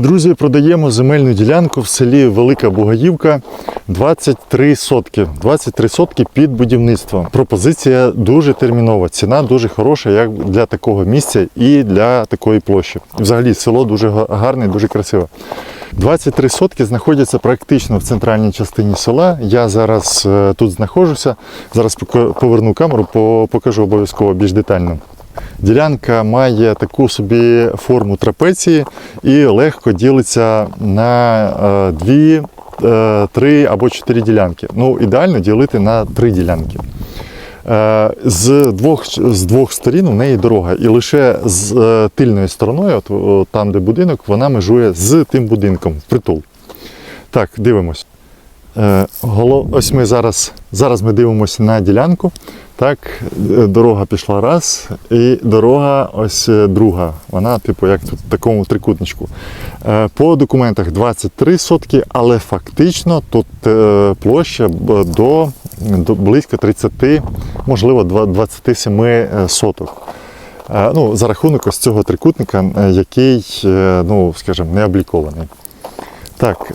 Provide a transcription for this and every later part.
Друзі, продаємо земельну ділянку в селі Велика Бугаївка 23 сотки. 23 сотки під будівництво. Пропозиція дуже термінова, ціна дуже хороша, як для такого місця і для такої площі. Взагалі село дуже га- гарне, дуже красиве. 23 сотки знаходяться практично в центральній частині села. Я зараз е, тут знаходжуся. Зараз поверну камеру, покажу обов'язково більш детально. Ділянка має таку собі форму трапеції і легко ділиться на е, дві, е, три або чотири ділянки. Ну, ідеально ділити на три ділянки. Е, З двох, з двох сторін у неї дорога, і лише з тильною стороною, от, там, де будинок, вона межує з тим будинком впритул. Так, дивимось. Е, Ось ми зараз, зараз ми дивимося на ділянку. Так, е, дорога пішла раз, і дорога ось е, друга. Вона, типу, як тут в такому трикутничку. По документах 23 сотки, але фактично тут площа до, до близько 30, можливо, 27 е, соток. Ну, за рахунок ось цього трикутника, який, ну, скажімо, не облікований. Так,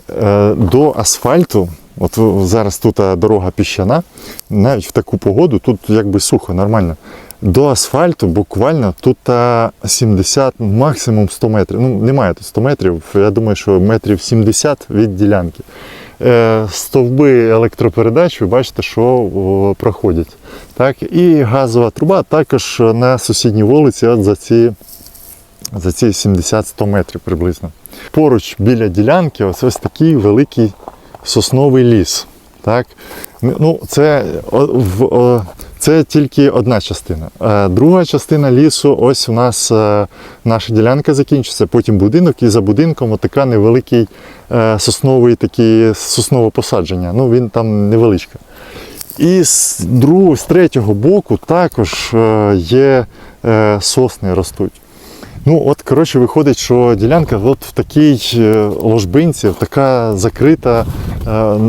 до асфальту, от зараз тут е, дорога піщана, навіть в таку погоду тут якби сухо, нормально. До асфальту буквально тут е, 70, максимум 100 метрів. Ну, немає тут 100 метрів, я думаю, що метрів 70 від ділянки. Е, Стовби електропередач, ви бачите, що проходять. Так, і газова труба також на сусідній вулиці, от за ці за ці 70-100 метрів приблизно. Поруч біля ділянки ось ось такий великий сосновий ліс. Так? Ну, це, це тільки одна частина. Е, Друга частина лісу, ось у нас е, наша ділянка закінчиться, потім будинок, і за будинком отака невеликий е, сосновий такий, соснове посадження. Ну, він там невеличке. І з другого, з третього боку також є сосни ростуть. Ну, от, коротше, виходить, що ділянка от в такій ложбинці, така закрита,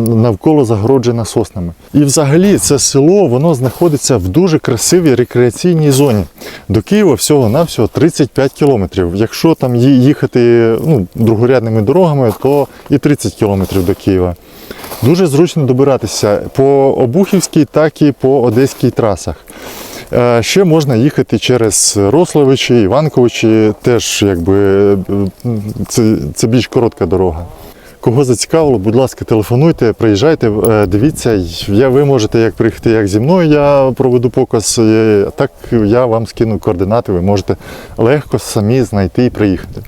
навколо загороджена соснами. І взагалі це село воно знаходиться в дуже красивій рекреаційній зоні. До Києва всього-навсього 35 кілометрів. Якщо там їхати ну, другорядними дорогами, то і 30 кілометрів до Києва. Дуже зручно добиратися по Обухівській, так і по Одеській трасах. Е, Ще можна їхати через Рославичі, Іванковичі, теж якби е, це, це більш коротка дорога. Кого зацікавило, будь ласка, телефонуйте, приїжджайте, е, дивіться. Я, ви можете як приїхати як зі мною, я проведу показ, е, так я вам скину координати, ви можете легко самі знайти і приїхати.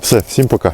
Все, всім пока.